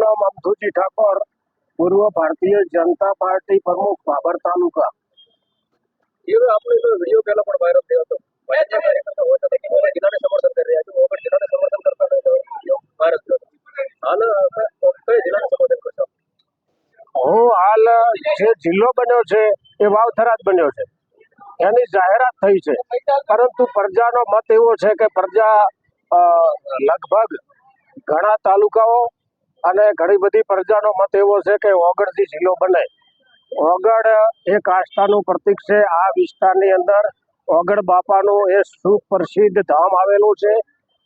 મારું નામ અમથુજી ઠાકોર પૂર્વ ભારતીય જનતા પાર્ટી પ્રમુખ બાબર તાલુકા. વીડિયો પહેલા પણ વાયરલ થયો હતો. હું હાલ જે જિલ્લો બન્યો છે એ જ બન્યો છે. એની જાહેરાત થઈ છે. પરંતુ પ્રજાનો મત એવો છે કે પ્રજા લગભગ ઘણા તાલુકાઓ અને ઘણી બધી પ્રજાનો મત એવો છે કે ઓગળથી જિલ્લો બને. ઓગળ એક આસ્થાનું પ્રતીક છે. આ વિસ્તારની અંદર ઓગળ બાપાનું એ સુપ્રસિદ્ધ ધામ આવેલું છે.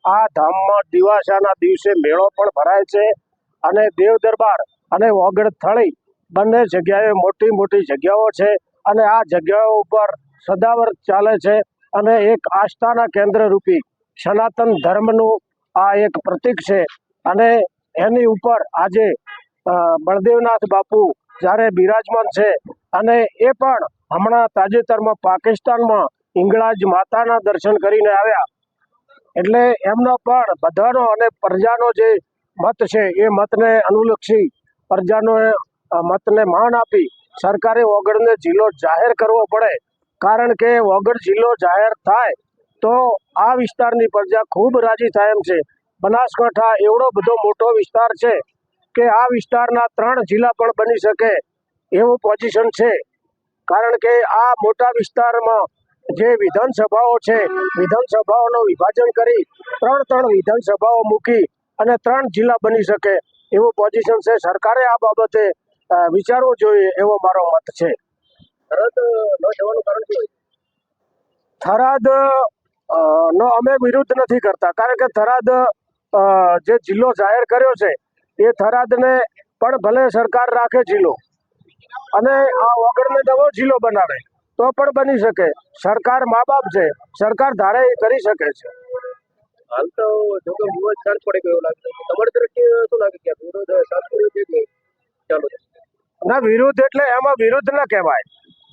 આ ધામમાં દિવાસાના દિવસે મેળો પણ ભરાય છે અને દેવ દરબાર અને ઓગળ થળી બંને જગ્યાએ મોટી મોટી જગ્યાઓ છે અને આ જગ્યાઓ ઉપર સદાવર્ત ચાલે છે અને એક આસ્થાના કેન્દ્ર રૂપી સનાતન ધર્મનું આ એક પ્રતીક છે અને એની ઉપર આજે બળદેવનાથ બાપુ જ્યારે બિરાજમાન છે અને એ પણ હમણાં તાજેતરમાં પાકિસ્તાનમાં ઇંગળાજ માતાના દર્શન કરીને આવ્યા. એટલે એમનો પણ બધાનો અને પ્રજાનો જે મત છે એ મતને અનુલક્ષી પ્રજાનો મતને માન આપી સરકારે વગડને જિલ્લો જાહેર કરવો પડે. કારણ કે ઓગળ જિલ્લો જાહેર થાય તો આ વિસ્તારની પ્રજા ખૂબ રાજી થાય એમ છે. બનાસકાંઠા એવડો બધો મોટો વિસ્તાર છે કે આ વિસ્તારના ત્રણ જિલ્લા પણ બની શકે એવું પોઝિશન છે. કારણ કે આ મોટા વિસ્તારમાં જે વિધાનસભાઓ છે વિધાનસભાઓનું વિભાજન કરી ત્રણ ત્રણ વિધાનસભાઓ મૂકી અને ત્રણ જિલ્લા બની શકે એવું પોઝિશન છે. સરકારે આ બાબતે વિચારવું જોઈએ એવો મારો મત છે. તરત ન જવાનું કારણ શું થરાદ નો અમે વિરુદ્ધ નથી કરતા. કારણ કે થરાદ જે જિલ્લો જાહેર કર્યો છે એ થરાદને પણ ભલે સરકાર રાખે જિલ્લો અને આ વગરને નવો જિલ્લો બનાવે તો પણ બની શકે. સરકાર મા બાપ છે સરકાર ધારે એ કરી શકે છે. હાલ તો જો કે વિરોધ ચાલ પડી ગયો લાગે છે. તમારી દ્રષ્ટિએ શું લાગે કે વિરોધ છે કે ચાલુ? ના વિરુદ્ધ એટલે એમાં વિરુદ્ધ ના કહેવાય.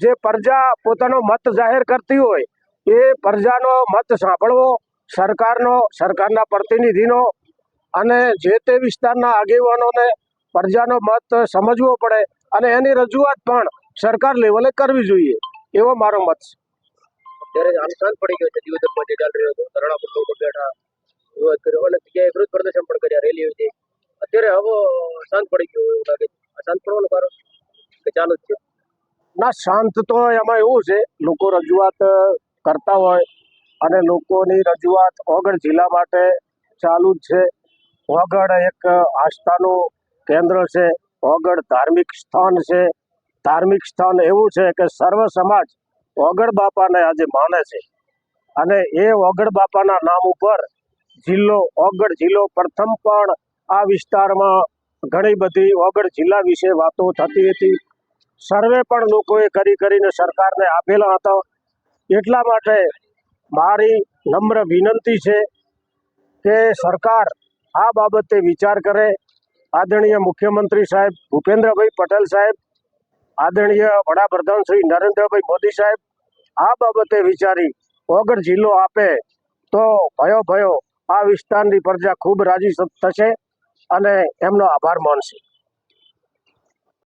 જે પ્રજા પોતાનો મત જાહેર કરતી હોય એ પ્રજાનો મત સાંભળવો સરકારનો સરકારના પ્રતિનિધિનો અને જે તે વિસ્તારના આગેવાનોને પ્રજાનો મત સમજવો પડે અને એની રજૂઆત પણ સરકાર લેવલે કરવી જોઈએ એવો મારો મત છે. ત્યારે હાલ પડી ગયો છે દિવસમાં જે ચાલી રહ્યો હતો. ધરણા પર લોકો બેઠા વિરોધ કર્યો અને જગ્યાએ વિરોધ પ્રદર્શન પણ કર્યા રેલી હતી. અત્યારે હવે શાંત પડી ગયો એવું લાગે છે. શાંત પડવાનું કારણ કે ચાલુ જ છે. ના શાંત તો એમાં એવું છે લોકો રજૂઆત કરતા હોય અને લોકોની રજૂઆત ઓગળ જિલ્લા માટે ચાલુ જ છે. ઓગળ એક આસ્થાનું કેન્દ્ર છે. ઓગળ ધાર્મિક સ્થાન છે. ધાર્મિક સ્થાન એવું છે કે સર્વ સમાજ ઓગળ બાપાને આજે માને છે. અને એ ઓગળ બાપાના નામ ઉપર જિલ્લો ઓગળ જિલ્લો પ્રથમ પણ આ વિસ્તારમાં ઘણી બધી ઓગળ જિલ્લા વિશે વાતો થતી હતી. સર્વે પણ લોકોએ કરી કરીને સરકારને આપેલા હતા. એટલા માટે મારી નમ્ર વિનંતી છે કે સરકાર આ બાબતે વિચાર કરે. આદરણીય મુખ્યમંત્રી સાહેબ ભૂપેન્દ્રભાઈ પટેલ સાહેબ, આદરણીય વડાપ્રધાન શ્રી નરેન્દ્રભાઈ મોદી સાહેબ, આ બાબતે વિચારી વગર જિલ્લો આપે તો ભયો ભયો આ વિસ્તારની પ્રજા ખૂબ રાજી થશે અને એમનો આભાર માનશે.